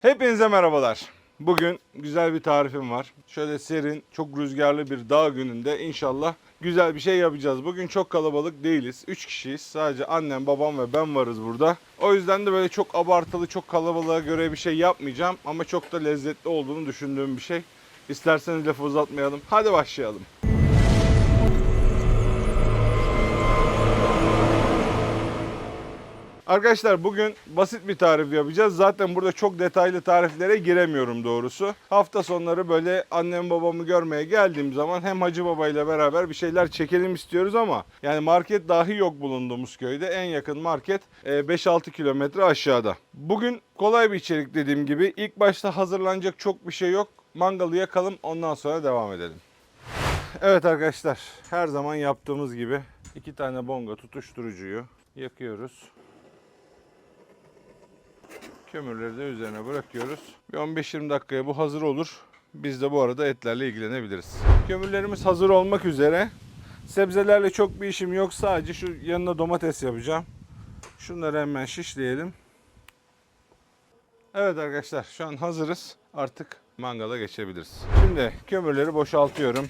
Hepinize merhabalar. Bugün güzel bir tarifim var. Şöyle serin, çok rüzgarlı bir dağ gününde inşallah güzel bir şey yapacağız. Bugün çok kalabalık değiliz. 3 kişiyiz. Sadece annem, babam ve ben varız burada. O yüzden de böyle çok abartılı, çok kalabalığa göre bir şey yapmayacağım. Ama çok da lezzetli olduğunu düşündüğüm bir şey. İsterseniz lafı uzatmayalım. Hadi başlayalım. Arkadaşlar bugün basit bir tarif yapacağız. Zaten burada çok detaylı tariflere giremiyorum doğrusu. Hafta sonları böyle annem babamı görmeye geldiğim zaman hem Hacı Baba ile beraber bir şeyler çekelim istiyoruz ama yani market dahi yok bulunduğumuz köyde. En yakın market e, 5-6 kilometre aşağıda. Bugün kolay bir içerik dediğim gibi. İlk başta hazırlanacak çok bir şey yok. Mangalı yakalım ondan sonra devam edelim. Evet arkadaşlar her zaman yaptığımız gibi iki tane bonga tutuşturucuyu yakıyoruz. Kömürleri de üzerine bırakıyoruz. Bir 15-20 dakikaya bu hazır olur. Biz de bu arada etlerle ilgilenebiliriz. Kömürlerimiz hazır olmak üzere. Sebzelerle çok bir işim yok. Sadece şu yanına domates yapacağım. Şunları hemen şişleyelim. Evet arkadaşlar şu an hazırız. Artık mangala geçebiliriz. Şimdi kömürleri boşaltıyorum.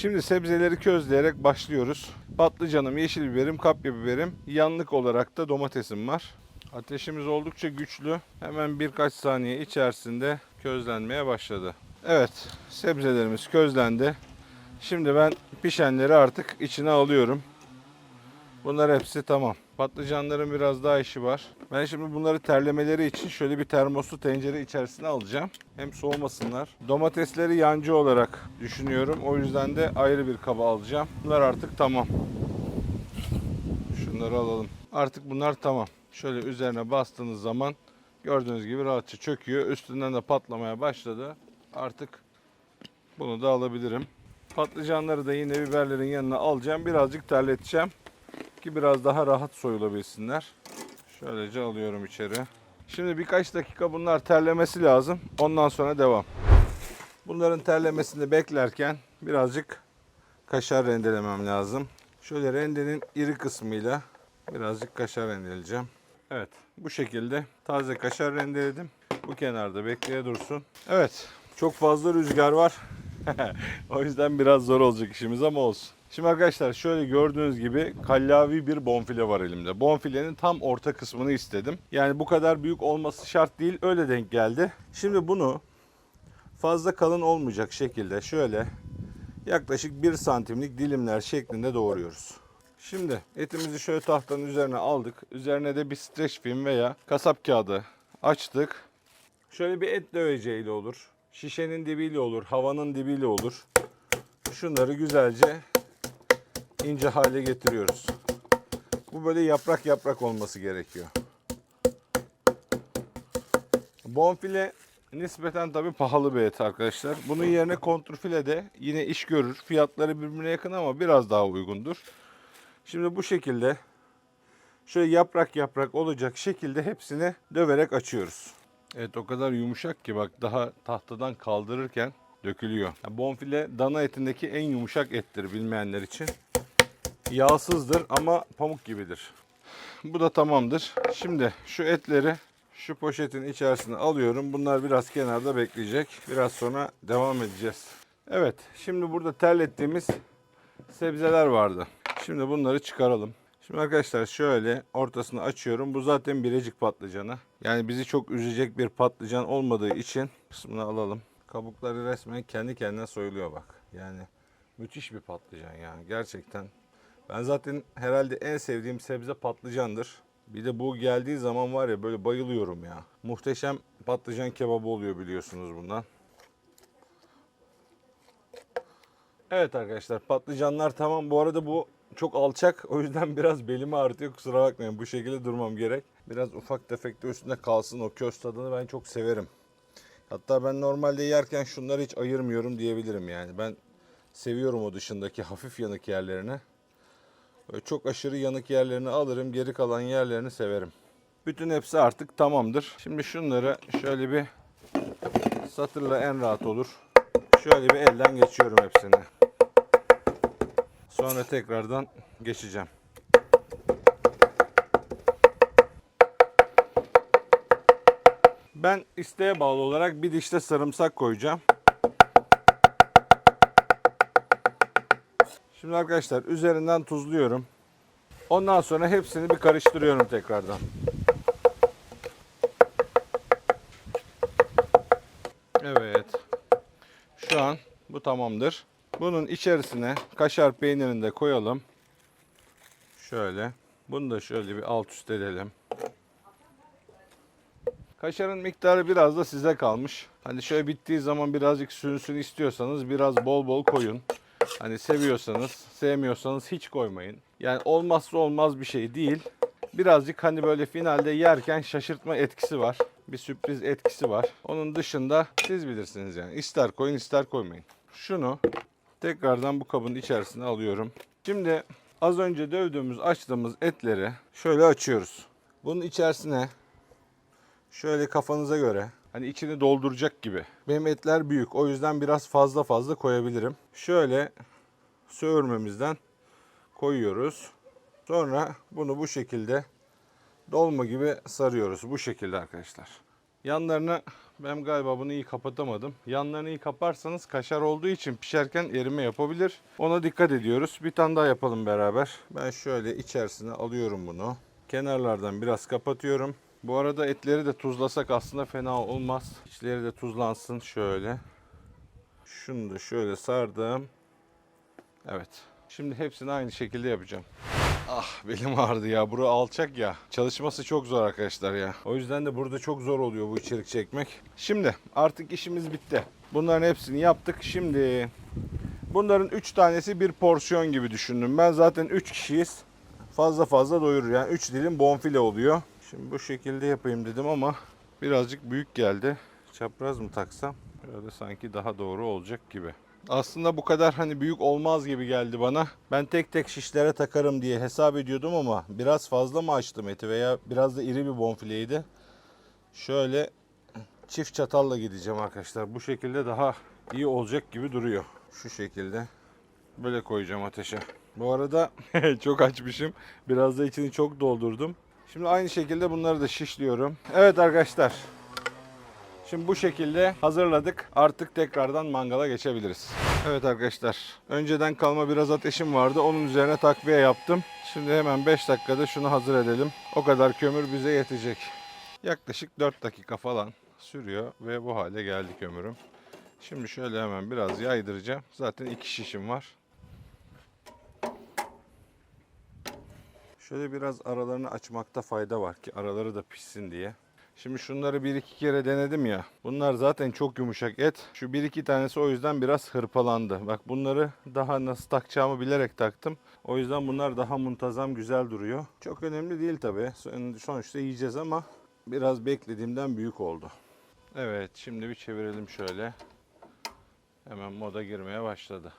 Şimdi sebzeleri közleyerek başlıyoruz. Patlıcanım, yeşil biberim, kapya biberim, yanlık olarak da domatesim var. Ateşimiz oldukça güçlü. Hemen birkaç saniye içerisinde közlenmeye başladı. Evet, sebzelerimiz közlendi. Şimdi ben pişenleri artık içine alıyorum. Bunlar hepsi tamam. Patlıcanların biraz daha işi var. Ben şimdi bunları terlemeleri için şöyle bir termoslu tencere içerisine alacağım. Hem soğumasınlar. Domatesleri yancı olarak düşünüyorum. O yüzden de ayrı bir kaba alacağım. Bunlar artık tamam. Şunları alalım. Artık bunlar tamam. Şöyle üzerine bastığınız zaman gördüğünüz gibi rahatça çöküyor. Üstünden de patlamaya başladı. Artık bunu da alabilirim. Patlıcanları da yine biberlerin yanına alacağım. Birazcık terleteceğim ki biraz daha rahat soyulabilsinler. Şöylece alıyorum içeri. Şimdi birkaç dakika bunlar terlemesi lazım. Ondan sonra devam. Bunların terlemesini beklerken birazcık kaşar rendelemem lazım. Şöyle rendenin iri kısmıyla birazcık kaşar rendeleyeceğim. Evet bu şekilde taze kaşar rendeledim. Bu kenarda bekleye dursun. Evet çok fazla rüzgar var. o yüzden biraz zor olacak işimiz ama olsun. Şimdi arkadaşlar şöyle gördüğünüz gibi kallavi bir bonfile var elimde. Bonfilenin tam orta kısmını istedim. Yani bu kadar büyük olması şart değil öyle denk geldi. Şimdi bunu fazla kalın olmayacak şekilde şöyle yaklaşık 1 santimlik dilimler şeklinde doğruyoruz. Şimdi etimizi şöyle tahtanın üzerine aldık. Üzerine de bir streç film veya kasap kağıdı açtık. Şöyle bir et döveceğiyle olur. Şişenin dibiyle olur, havanın dibiyle olur. Şunları güzelce ince hale getiriyoruz. Bu böyle yaprak yaprak olması gerekiyor. Bonfile nispeten tabii pahalı bir et arkadaşlar. Bunun yerine kontrfile de yine iş görür. Fiyatları birbirine yakın ama biraz daha uygundur. Şimdi bu şekilde şöyle yaprak yaprak olacak şekilde hepsini döverek açıyoruz. Evet o kadar yumuşak ki bak daha tahtadan kaldırırken dökülüyor. Bonfile dana etindeki en yumuşak ettir bilmeyenler için. Yağsızdır ama pamuk gibidir. Bu da tamamdır. Şimdi şu etleri şu poşetin içerisine alıyorum. Bunlar biraz kenarda bekleyecek. Biraz sonra devam edeceğiz. Evet şimdi burada terlettiğimiz sebzeler vardı. Şimdi bunları çıkaralım. Şimdi arkadaşlar şöyle ortasını açıyorum. Bu zaten birecik patlıcanı. Yani bizi çok üzecek bir patlıcan olmadığı için kısmını alalım. Kabukları resmen kendi kendine soyuluyor bak. Yani müthiş bir patlıcan yani gerçekten. Ben zaten herhalde en sevdiğim sebze patlıcandır. Bir de bu geldiği zaman var ya böyle bayılıyorum ya. Muhteşem patlıcan kebabı oluyor biliyorsunuz bundan. Evet arkadaşlar patlıcanlar tamam. Bu arada bu çok alçak. O yüzden biraz belimi ağrıtıyor. Kusura bakmayın. Bu şekilde durmam gerek. Biraz ufak tefek de üstünde kalsın. O köz tadını ben çok severim. Hatta ben normalde yerken şunları hiç ayırmıyorum diyebilirim yani. Ben seviyorum o dışındaki hafif yanık yerlerini. Çok aşırı yanık yerlerini alırım. Geri kalan yerlerini severim. Bütün hepsi artık tamamdır. Şimdi şunları şöyle bir satırla en rahat olur. Şöyle bir elden geçiyorum hepsini. Sonra tekrardan geçeceğim. Ben isteğe bağlı olarak bir dişte sarımsak koyacağım. Şimdi arkadaşlar üzerinden tuzluyorum. Ondan sonra hepsini bir karıştırıyorum tekrardan. Evet. Şu an bu tamamdır. Bunun içerisine kaşar peynirini de koyalım. Şöyle. Bunu da şöyle bir alt üst edelim. Kaşarın miktarı biraz da size kalmış. Hani şöyle bittiği zaman birazcık sürünsün istiyorsanız biraz bol bol koyun. Hani seviyorsanız, sevmiyorsanız hiç koymayın. Yani olmazsa olmaz bir şey değil. Birazcık hani böyle finalde yerken şaşırtma etkisi var. Bir sürpriz etkisi var. Onun dışında siz bilirsiniz yani. İster koyun ister koymayın. Şunu tekrardan bu kabın içerisine alıyorum. Şimdi az önce dövdüğümüz açtığımız etleri şöyle açıyoruz. Bunun içerisine şöyle kafanıza göre hani içini dolduracak gibi. Benim etler büyük o yüzden biraz fazla fazla koyabilirim. Şöyle söğürmemizden koyuyoruz. Sonra bunu bu şekilde dolma gibi sarıyoruz. Bu şekilde arkadaşlar. Yanlarını ben galiba bunu iyi kapatamadım. Yanlarını iyi kaparsanız kaşar olduğu için pişerken erime yapabilir. Ona dikkat ediyoruz. Bir tane daha yapalım beraber. Ben şöyle içerisine alıyorum bunu. Kenarlardan biraz kapatıyorum. Bu arada etleri de tuzlasak aslında fena olmaz. İçleri de tuzlansın şöyle. Şunu da şöyle sardım. Evet. Şimdi hepsini aynı şekilde yapacağım. Ah belim ağrıdı ya. Bura alçak ya. Çalışması çok zor arkadaşlar ya. O yüzden de burada çok zor oluyor bu içerik çekmek. Şimdi artık işimiz bitti. Bunların hepsini yaptık. Şimdi bunların 3 tanesi bir porsiyon gibi düşündüm. Ben zaten 3 kişiyiz. Fazla fazla doyurur yani 3 dilim bonfile oluyor. Şimdi bu şekilde yapayım dedim ama birazcık büyük geldi. Çapraz mı taksam? Böyle sanki daha doğru olacak gibi. Aslında bu kadar hani büyük olmaz gibi geldi bana. Ben tek tek şişlere takarım diye hesap ediyordum ama biraz fazla mı açtım eti veya biraz da iri bir bonfileydi. Şöyle çift çatalla gideceğim arkadaşlar. Bu şekilde daha iyi olacak gibi duruyor. Şu şekilde. Böyle koyacağım ateşe. Bu arada çok açmışım. Biraz da içini çok doldurdum. Şimdi aynı şekilde bunları da şişliyorum. Evet arkadaşlar. Şimdi bu şekilde hazırladık. Artık tekrardan mangala geçebiliriz. Evet arkadaşlar. Önceden kalma biraz ateşim vardı. Onun üzerine takviye yaptım. Şimdi hemen 5 dakikada şunu hazır edelim. O kadar kömür bize yetecek. Yaklaşık 4 dakika falan sürüyor ve bu hale geldi kömürüm. Şimdi şöyle hemen biraz yaydıracağım. Zaten iki şişim var. Şöyle biraz aralarını açmakta fayda var ki araları da pişsin diye. Şimdi şunları bir iki kere denedim ya. Bunlar zaten çok yumuşak et. Şu bir iki tanesi o yüzden biraz hırpalandı. Bak bunları daha nasıl takacağımı bilerek taktım. O yüzden bunlar daha muntazam güzel duruyor. Çok önemli değil tabii. Son- Sonuçta yiyeceğiz ama biraz beklediğimden büyük oldu. Evet şimdi bir çevirelim şöyle. Hemen moda girmeye başladı.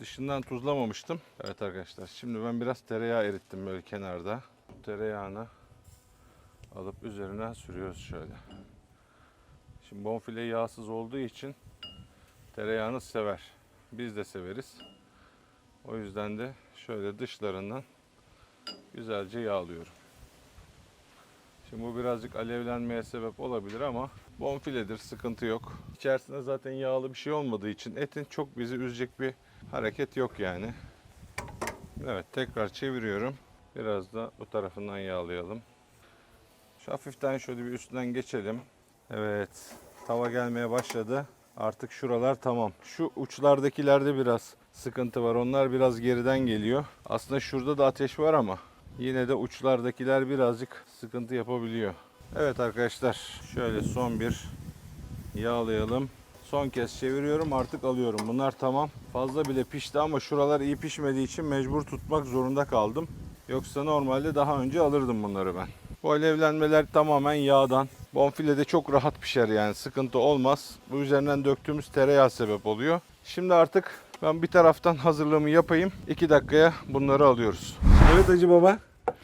Dışından tuzlamamıştım. Evet arkadaşlar şimdi ben biraz tereyağı erittim böyle kenarda. Tereyağını alıp üzerine sürüyoruz şöyle. Şimdi bonfile yağsız olduğu için tereyağını sever. Biz de severiz. O yüzden de şöyle dışlarından güzelce yağlıyorum. Şimdi bu birazcık alevlenmeye sebep olabilir ama bonfiledir sıkıntı yok. İçerisinde zaten yağlı bir şey olmadığı için etin çok bizi üzecek bir hareket yok yani. Evet tekrar çeviriyorum. Biraz da bu tarafından yağlayalım. Şu hafiften şöyle bir üstünden geçelim. Evet. Tava gelmeye başladı. Artık şuralar tamam. Şu uçlardakilerde biraz sıkıntı var. Onlar biraz geriden geliyor. Aslında şurada da ateş var ama yine de uçlardakiler birazcık sıkıntı yapabiliyor. Evet arkadaşlar şöyle son bir yağlayalım. Son kez çeviriyorum artık alıyorum. Bunlar tamam. Fazla bile pişti ama şuralar iyi pişmediği için mecbur tutmak zorunda kaldım. Yoksa normalde daha önce alırdım bunları ben. Bu alevlenmeler tamamen yağdan. Bonfile de çok rahat pişer yani sıkıntı olmaz. Bu üzerinden döktüğümüz tereyağı sebep oluyor. Şimdi artık ben bir taraftan hazırlığımı yapayım. 2 dakikaya bunları alıyoruz. Evet Hacı Baba.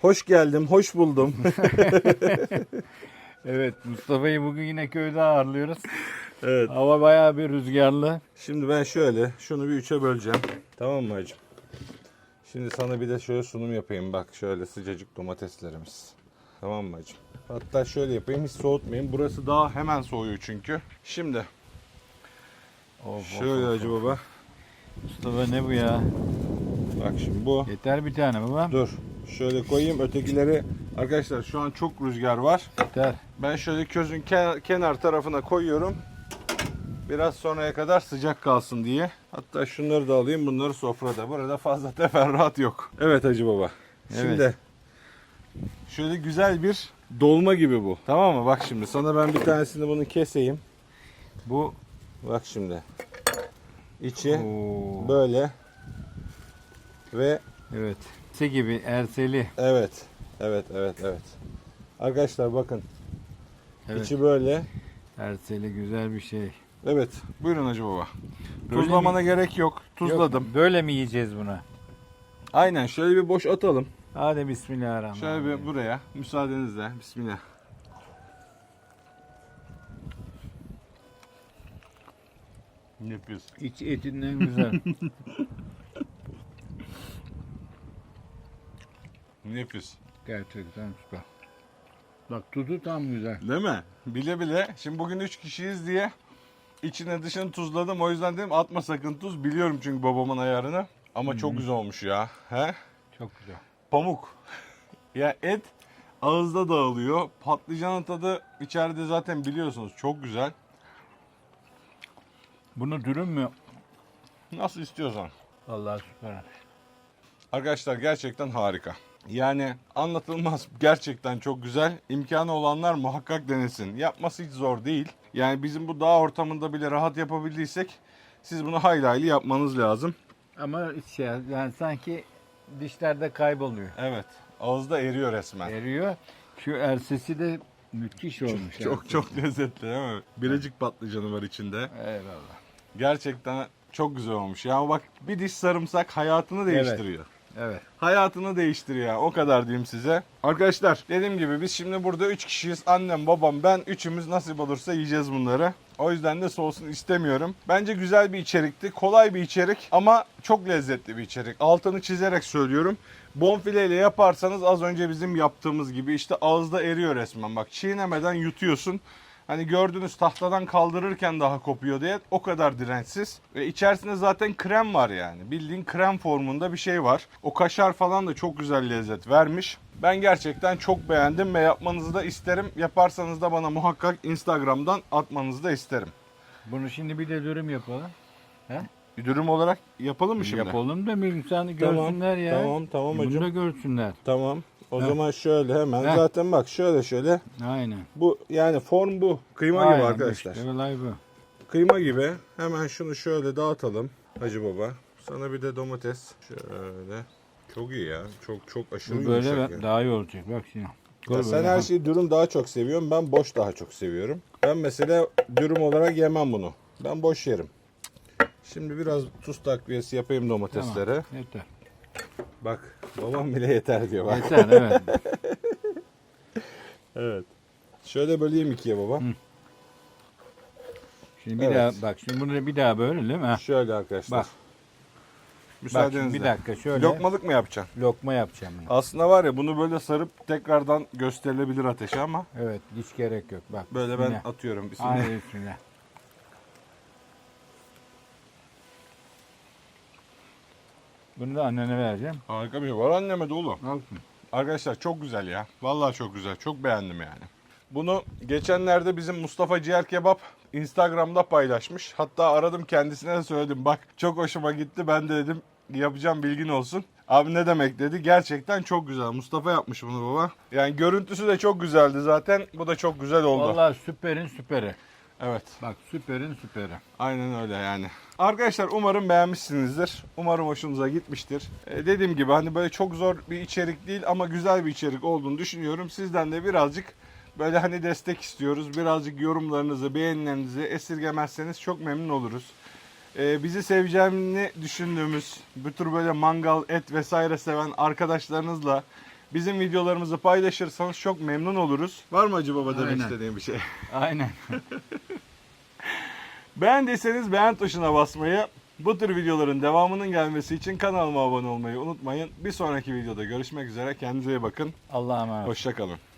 Hoş geldim, hoş buldum. Evet Mustafa'yı bugün yine köyde ağırlıyoruz. Evet. Hava bayağı bir rüzgarlı. Şimdi ben şöyle şunu bir üçe böleceğim. Tamam mı hacım? Şimdi sana bir de şöyle sunum yapayım. Bak şöyle sıcacık domateslerimiz. Tamam mı hacım? Hatta şöyle yapayım hiç soğutmayayım. Burası daha hemen soğuyor çünkü. Şimdi Of, şöyle hacı baba. Mustafa ne bu ya? Bak şimdi bu. Yeter bir tane baba. Dur. Şöyle koyayım ötekileri. Arkadaşlar şu an çok rüzgar var. Yeter. Ben şöyle közün ke- kenar tarafına koyuyorum. Biraz sonraya kadar sıcak kalsın diye. Hatta şunları da alayım. Bunları sofrada. Burada fazla teferruat yok. Evet Hacı Baba. Şimdi Evet. şöyle güzel bir dolma gibi bu. Tamam mı? Bak şimdi sana ben bir tanesini bunu keseyim. Bu Bak şimdi. İçi Oo, böyle ve evet. Se gibi erseli. evet. Evet, evet, evet. Arkadaşlar bakın. Evet. içi böyle. Erseli güzel bir şey. Evet. Buyurun Hacı Baba. Böyle Tuzlamana mi? gerek yok. Tuzladım. Yok, böyle mi yiyeceğiz bunu? Aynen şöyle bir boş atalım. Hadi bismillahirrahmanirrahim. Şöyle bir buraya müsaadenizle. Bismillah. Nefis. İç etinden güzel. Nefis. Gerçekten süper. Bak tuzu tam güzel. Değil mi? Bile bile. Şimdi bugün 3 kişiyiz diye içine dışını tuzladım. O yüzden dedim atma sakın tuz. Biliyorum çünkü babamın ayarını. Ama çok güzel olmuş ya. He? Çok güzel. Pamuk. ya et ağızda dağılıyor. Patlıcanın tadı içeride zaten biliyorsunuz çok güzel. Bunu dürüm mü? Nasıl istiyorsan. Vallahi süper. Arkadaşlar gerçekten harika. Yani anlatılmaz gerçekten çok güzel. İmkanı olanlar muhakkak denesin. Yapması hiç zor değil. Yani bizim bu dağ ortamında bile rahat yapabildiysek siz bunu hayli hayli yapmanız lazım. Ama şey yani sanki dişlerde kayboluyor. Evet. Ağızda eriyor resmen. Eriyor. Şu ersesi de müthiş olmuş. Çok çok lezzetli değil mi? Biricik patlıcanı var içinde. Eyvallah. Gerçekten çok güzel olmuş. Ya bak bir diş sarımsak hayatını değiştiriyor. Evet. Hayatını değiştiriyor. O kadar diyeyim size. Arkadaşlar dediğim gibi biz şimdi burada 3 kişiyiz. Annem, babam, ben üçümüz nasip olursa yiyeceğiz bunları. O yüzden de soğusun istemiyorum. Bence güzel bir içerikti. Kolay bir içerik ama çok lezzetli bir içerik. Altını çizerek söylüyorum. Bonfile ile yaparsanız az önce bizim yaptığımız gibi işte ağızda eriyor resmen. Bak çiğnemeden yutuyorsun. Hani gördüğünüz tahtadan kaldırırken daha kopuyor diye o kadar dirençsiz. Ve içerisinde zaten krem var yani. Bildiğin krem formunda bir şey var. O kaşar falan da çok güzel lezzet vermiş. Ben gerçekten çok beğendim ve yapmanızı da isterim. Yaparsanız da bana muhakkak Instagram'dan atmanızı da isterim. Bunu şimdi bir de dürüm yapalım. Bir dürüm olarak yapalım mı şimdi? Yapalım da bir insan Tamam, görsünler ya. Tamam tamam Bunu hocam. da görsünler. Tamam. O Heh. zaman şöyle hemen Heh. zaten bak şöyle şöyle Aynen. bu yani form bu. Kıyma gibi Aynen, arkadaşlar. işte olay bu. Kıyma gibi. Hemen şunu şöyle dağıtalım Hacı Baba. Sana bir de domates. Şöyle. Çok iyi ya. Çok çok aşırı Bu böyle yumuşak. yani. daha iyi olacak. Bak şimdi. Ya sen böyle. her şeyi dürüm daha çok seviyorsun. Ben boş daha çok seviyorum. Ben mesela dürüm olarak yemem bunu. Ben boş yerim. Şimdi biraz tuz takviyesi yapayım Tamam, domateslere. Yeter. Bak babam bile yeter diyor bak. Yeter evet. Evet. Şöyle böleyim ikiye baba. Şimdi bir Evet. daha bak şimdi bunu bir daha böyle değil mi? Ha. Şöyle arkadaşlar. Bak. Bak Müsaadenizle. bir dakika şöyle Lokmalık mı yapacaksın? lokma yapacağım. bunu. Aslında var ya bunu böyle sarıp tekrardan gösterilebilir ateşe ama Evet hiç gerek yok. Bak. böyle ben bismillah. atıyorum. Bismillah. Hadi bismillah. Bunu da annene vereceğim. Harika bir şey. Var anneme de oğlum. Al. Arkadaşlar çok güzel ya. Vallahi çok güzel. Çok beğendim yani. Bunu geçenlerde bizim Mustafa Ciğer Kebap Instagram'da paylaşmış. Hatta aradım kendisine de söyledim. Bak çok hoşuma gitti. Ben de dedim yapacağım bilgin olsun. Abi ne demek dedi. Gerçekten çok güzel. Mustafa yapmış bunu baba. Yani görüntüsü de çok güzeldi zaten. Bu da çok güzel oldu. Vallahi süperin süperi. Evet. Bak süperin süperi. Aynen öyle yani. Arkadaşlar umarım beğenmişsinizdir. Umarım hoşunuza gitmiştir. Ee, dediğim gibi hani böyle çok zor bir içerik değil ama güzel bir içerik olduğunu düşünüyorum. Sizden de birazcık böyle hani destek istiyoruz. Birazcık yorumlarınızı, beğenilerinizi esirgemezseniz çok memnun oluruz. Ee, bizi seveceğini düşündüğümüz bu tür böyle mangal, et vesaire seven arkadaşlarınızla bizim videolarımızı paylaşırsanız çok memnun oluruz. Var mı acaba demek Aynen. istediğim bir şey? Aynen. Beğendiyseniz beğen tuşuna basmayı, bu tür videoların devamının gelmesi için kanalıma abone olmayı unutmayın. Bir sonraki videoda görüşmek üzere. Kendinize iyi bakın. Allah'a emanet. Hoşçakalın.